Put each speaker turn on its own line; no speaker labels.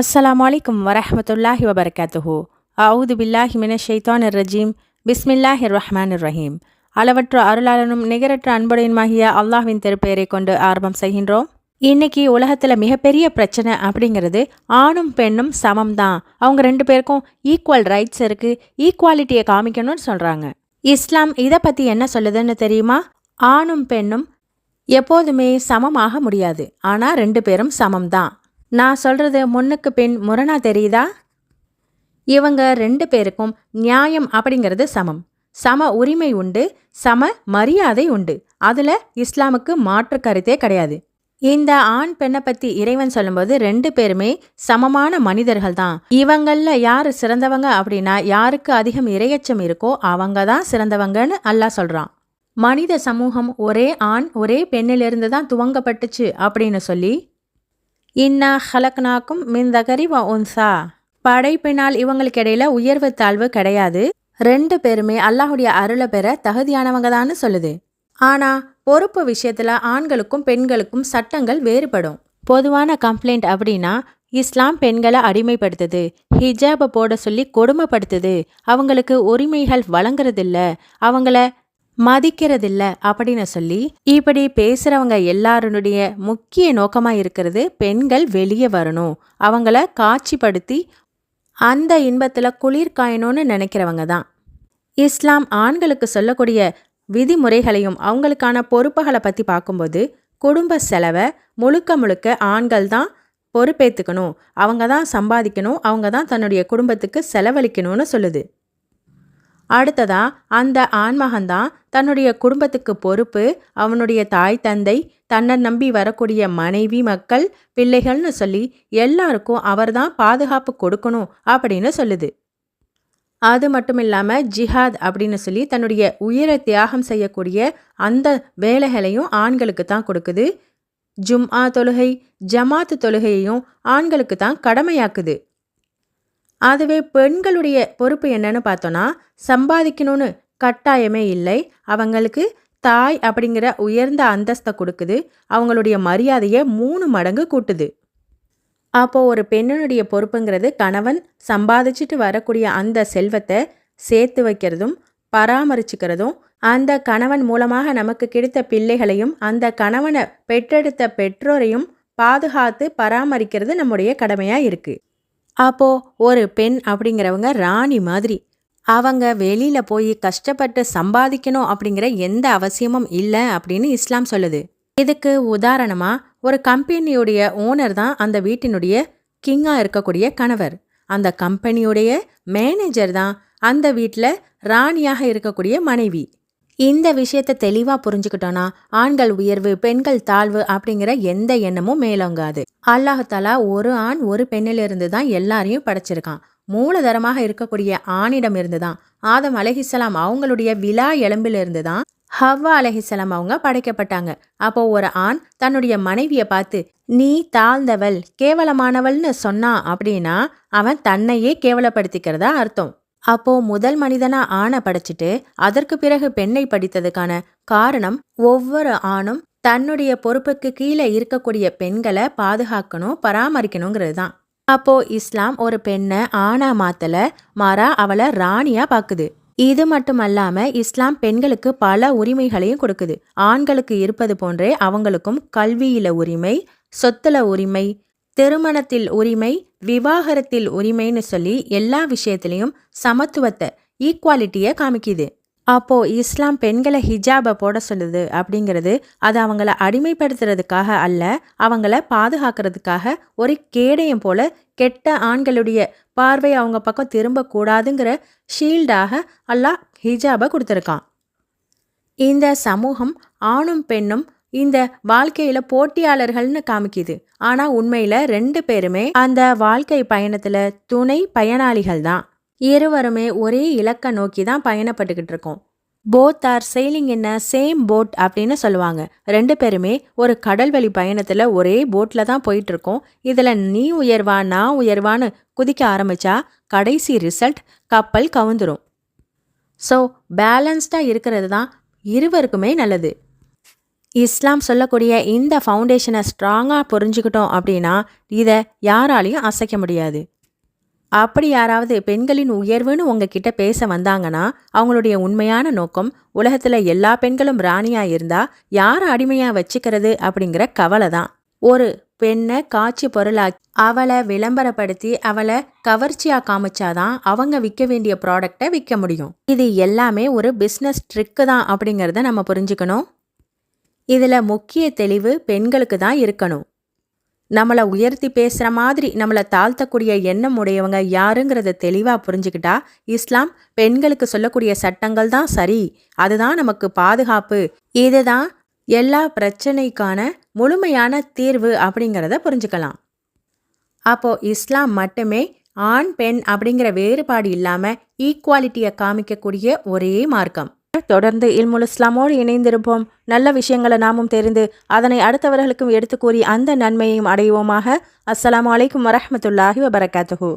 அஸ்லாம் வலைக்கம் வரஹ்மத்துல்லாஹி வபரகாத்துஹு அவுது பில்லாஹி மின ஷைத்தான் ரஜீம் பிஸ்மில்லாஹி ரஹ்மான் ரஹீம் அளவற்ற அருளாளனும் நிகரற்ற அன்புடையனுமாகிய அல்லாஹ்வின் திருப்பெயரை கொண்டு ஆரம்பம் செய்கின்றோம். இன்னைக்கு உலகத்தில் மிகப்பெரிய பிரச்சனை அப்படிங்கிறது ஆணும் பெண்ணும் சமம் தான் அவங்க ரெண்டு பேருக்கும் ஈக்குவல் ரைட்ஸ் இருக்குது ஈக்குவாலிட்டியை காமிக்கணும்னு சொல்கிறாங்க இஸ்லாம் இதை பற்றி என்ன சொல்லுதுன்னு தெரியுமா? ஆணும் பெண்ணும் எப்போதுமே சமமாக முடியாது. ஆனால் ரெண்டு பேரும் சமம் தான் நான் சொல்கிறது முன்னுக்கு பின் முரணா தெரியுதா? இவங்க ரெண்டு பேருக்கும் நியாயம் அப்படிங்கிறது சமம். சம உரிமை உண்டு சம மரியாதை உண்டு. அதில் இஸ்லாமுக்கு மாற்று கருத்தே கிடையாது. இந்த ஆண் பெண்ணை பற்றி இறைவன் சொல்லும்போது ரெண்டு பேருமே சமமான மனிதர்கள் தான். இவங்களில் யார் சிறந்தவங்க அப்படின்னா யாருக்கு அதிகம் இரையச்சம் இருக்கோ அவங்க தான் சிறந்தவங்கன்னு அல்லாஹ் சொல்கிறான் மனித சமூகம் ஒரே ஆண் ஒரே பெண்ணிலிருந்து தான் துவங்கப்பட்டுச்சு அப்படின்னு சொல்லி இன்னா ஹலக்னாக்கும் மின்தகரி வ உன்சா. படைப்பினால் இவங்களுக்கு இடையில உயர்வு தாழ்வு கிடையாது. ரெண்டு பேருமே அல்லாஹுடைய அருளை பெற தகுதியானவங்க தான் சொல்லுது. ஆனா பொறுப்பு விஷயத்துல ஆண்களுக்கும் பெண்களுக்கும் சட்டங்கள் வேறுபடும். பொதுவான கம்ப்ளைண்ட் அப்படின்னா இஸ்லாம் பெண்களை அடிமைப்படுத்துது ஹிஜாபை போட சொல்லி கொடுமைப்படுத்துது அவங்களுக்கு உரிமைகள் வழங்குறதில்ல அவங்கள மதிக்கிறதில்ல அப்படின்னு சொல்லி இப்படி பேசுறவங்க எல்லாருடைய முக்கிய நோக்கமா இருக்கிறது பெண்கள் வெளியே வரணும். அவங்கள காட்சிப்படுத்தி அந்த இன்பத்துல குளிர் காயணும்னு நினைக்கிறவங்க தான். இஸ்லாம் ஆண்களுக்கு சொல்லக்கூடிய விதிமுறைகளையும் அவங்களுக்கான பொறுப்புகளை பற்றி பார்க்கும்போது குடும்ப செலவை முழுக்க முழுக்க ஆண்கள் தான் பொறுப்பேற்றுக்கணும் அவங்க தான் சம்பாதிக்கணும். அவங்க தான் தன்னுடைய குடும்பத்துக்கு செலவழிக்கணும்னு சொல்லுது. அடுத்ததா அந்த ஆண்மகன்தான் தன்னுடைய குடும்பத்துக்கு பொறுப்பு அவனுடைய தாய் தந்தை தன்னை நம்பி வரக்கூடிய மனைவி மக்கள் பிள்ளைகள்னு சொல்லி எல்லாருக்கும் அவர்தான் பாதுகாப்பு கொடுக்கணும் அப்படின்னு சொல்லுது. அது மட்டும் இல்லாமல் ஜிஹாத் அப்படின்னு சொல்லி தன்னுடைய உயிரை தியாகம் செய்யக்கூடிய அந்த வேலைகளையும் ஆண்களுக்கு தான் கொடுக்குது. ஜும்ஆ தொழுகை ஜமாத்து தொழுகையையும் ஆண்களுக்கு தான் கடமையாக்குது. அதுவே பெண்களுடைய பொறுப்பு என்னன்னு பார்த்தோன்னா சம்பாதிக்கணும்னு கட்டாயமே இல்லை. அவங்களுக்கு தாய் அப்படிங்கிற உயர்ந்த அந்தஸ்தை கொடுக்குது. அவங்களுடைய மரியாதையை மூணு மடங்கு கூட்டுது. அப்போ ஒரு பெண்ணினுடைய பொறுப்புங்கிறது கணவன் சம்பாதிச்சுட்டு வரக்கூடிய அந்த செல்வத்தை சேர்த்து வைக்கிறதும் பராமரிச்சுக்கிறதும் அந்த கணவன் மூலமாக நமக்கு கிடைத்த பிள்ளைகளையும் அந்த கணவனை பெற்றெடுத்த பெற்றோரையும் பாதுகாத்து பராமரிக்கிறது நம்முடைய கடமையாக இருக்குது அப்போ ஒரு பெண் அப்படிங்கிறவங்க ராணி மாதிரி. அவங்க வெளியில போய் கஷ்டப்பட்டு சம்பாதிக்கணும் அப்படிங்கிற எந்த அவசியமும் இல்லை அப்படின்னு இஸ்லாம் சொல்லுது. இதுக்கு உதாரணமா ஒரு கம்பெனியுடைய ஓனர் தான் அந்த வீட்டினுடைய கிங்காக இருக்கக்கூடிய கணவர். அந்த கம்பெனியுடைய மேனேஜர் தான் அந்த வீட்டில் ராணியாக இருக்கக்கூடிய மனைவி. இந்த விஷயத்தை தெளிவா புரிஞ்சுக்கிட்டோன்னா ஆண்கள் உயர்வு பெண்கள் தாழ்வு அப்படிங்கிற எந்த எண்ணமும் மேலோங்காது. அல்லாஹாலா ஒரு ஆண் ஒரு பெண்ணிலிருந்து தான் எல்லாரையும் படைச்சிருக்கான். மூலதரமாக இருக்கக்கூடிய ஆணிடம் இருந்து தான் ஆதம் அலஹிசலாம் அவங்களுடைய விழா எலும்பிலிருந்து தான் ஹவ்வா அலஹிசலாம் அவங்க படைக்கப்பட்டாங்க. அப்போ ஒரு ஆண் தன்னுடைய மனைவியை பார்த்து நீ தாழ்ந்தவள் கேவலமானவள்னு சொன்னா அப்படின்னா அவன் தன்னையே கேவலப்படுத்திக்கிறதா அர்த்தம். அப்போ முதல் மனிதனா ஆணை படைச்சிட்டு அதற்கு பிறகு பெண்ணை படித்ததுக்கான காரணம் ஒவ்வொரு ஆணும் தன்னுடைய பொறுப்புக்கு கீழே இருக்கக்கூடிய பெண்களை பாதுகாக்கணும் பராமரிக்கணுங்கிறது தான் அப்போ இஸ்லாம் ஒரு பெண்ணை ஆணா மாத்தல மாறா அவளை ராணியா பாக்குது. இது மட்டுமல்லாம இஸ்லாம் பெண்களுக்கு பல உரிமைகளையும் கொடுக்குது. ஆண்களுக்கு இருப்பது போன்றே அவங்களுக்கும் கல்வியில உரிமை சொத்துல உரிமை திருமணத்தில் உரிமை விவாகரத்தில் உரிமைன்னு சொல்லி எல்லா விஷயத்திலையும் சமத்துவத்தை ஈக்குவாலிட்டியை காமிக்குது. அப்போ இஸ்லாம் பெண்களை ஹிஜாபை போட சொல்லுது அப்படிங்கிறது அது அவங்கள அடிமைப்படுத்துறதுக்காக அல்ல அவங்கள பாதுகாக்கிறதுக்காக ஒரு கேடயம் போல கெட்ட ஆண்களுடைய பார்வை அவங்க பக்கம் திரும்பக்கூடாதுங்கிற ஷீல்டாக அல்லாஹ் ஹிஜாபை கொடுத்துருக்கான். இந்த சமூகம் ஆணும் பெண்ணும் இந்த வாழ்க்கையில போட்டியாளர்கள்னு காமிக்குது. ஆனா உண்மையில ரெண்டு பேருமே அந்த வாழ்க்கை பயணத்துல துணை பயனாளிகள் தான் இருவருமே ஒரே இலக்க நோக்கி தான் பயணப்பட்டுக்கிட்டு இருக்கோம். போத் ஆர் செயிலிங் என்ன சேம் போட் அப்படின்னு சொல்லுவாங்க. ரெண்டு பேருமே ஒரு கடல்வழி பயணத்தில் ஒரே போட்டில் தான் போயிட்டு இருக்கோம் இதில் நீ உயர்வா நான் உயர்வான்னு குதிக்க ஆரம்பிச்சா கடைசி ரிசல்ட் கப்பல் கவுந்துரும். ஸோ பேலன்ஸ்டாக இருக்கிறது தான் இருவருக்குமே நல்லது. இஸ்லாம் சொல்லக்கூடிய இந்த ஃபவுண்டேஷனை ஸ்ட்ராங்காக புரிஞ்சுக்கிட்டோம் அப்படின்னா இதை யாராலையும் அசைக்க முடியாது. அப்படி யாராவது பெண்களின் உயர்வுன்னு உங்ககிட்ட பேச வந்தாங்கன்னா அவங்களுடைய உண்மையான நோக்கம் உலகத்தில் எல்லா பெண்களும் ராணியாக இருந்தால் யாரை அடிமையாக வச்சுக்கிறது அப்படிங்கிற கவலை தான். ஒரு பெண்ணை காட்சி பொருளாக்கி அவளை விளம்பரப்படுத்தி அவளை கவர்ச்சியாக காமிச்சாதான் அவங்க விற்க வேண்டிய ப்ராடக்டை விற்க முடியும். இது எல்லாமே ஒரு பிஸ்னஸ் ட்ரிக்கு தான் அப்படிங்கிறத நம்ம புரிஞ்சுக்கணும். இதில் முக்கிய தெளிவு பெண்களுக்கு தான் இருக்கணும். நம்மளை உயர்த்தி பேசுகிற மாதிரி நம்மளை தாழ்த்தக்கூடிய எண்ணம் உடையவங்க யாருங்கிறத தெளிவாக புரிஞ்சுக்கிட்டா இஸ்லாம் பெண்களுக்கு சொல்லக்கூடிய சட்டங்கள் தான் சரி. அதுதான் நமக்கு பாதுகாப்பு. இதுதான் எல்லா பிரச்சனைக்கான முழுமையான தீர்வு அப்படிங்கிறத புரிஞ்சுக்கலாம். அப்போ இஸ்லாம் மட்டுமே ஆண் பெண் அப்படிங்கிற வேறுபாடு இல்லாமல் ஈக்குவாலிட்டியை காமிக்கக்கூடிய ஒரே மார்க்கம். தொடர்ந்து இல்முல் இஸ்லாமோடு இணைந்திருப்போம். நல்ல விஷயங்களை நாமும் தெரிந்து அதனை அடுத்தவர்களுக்கும் எடுத்து கூறி அந்த நன்மையையும் அடைவோமாக. அஸ்லாம் வலைக்கம் வரமத்துல்லாஹி வபரகாத்துஹூ.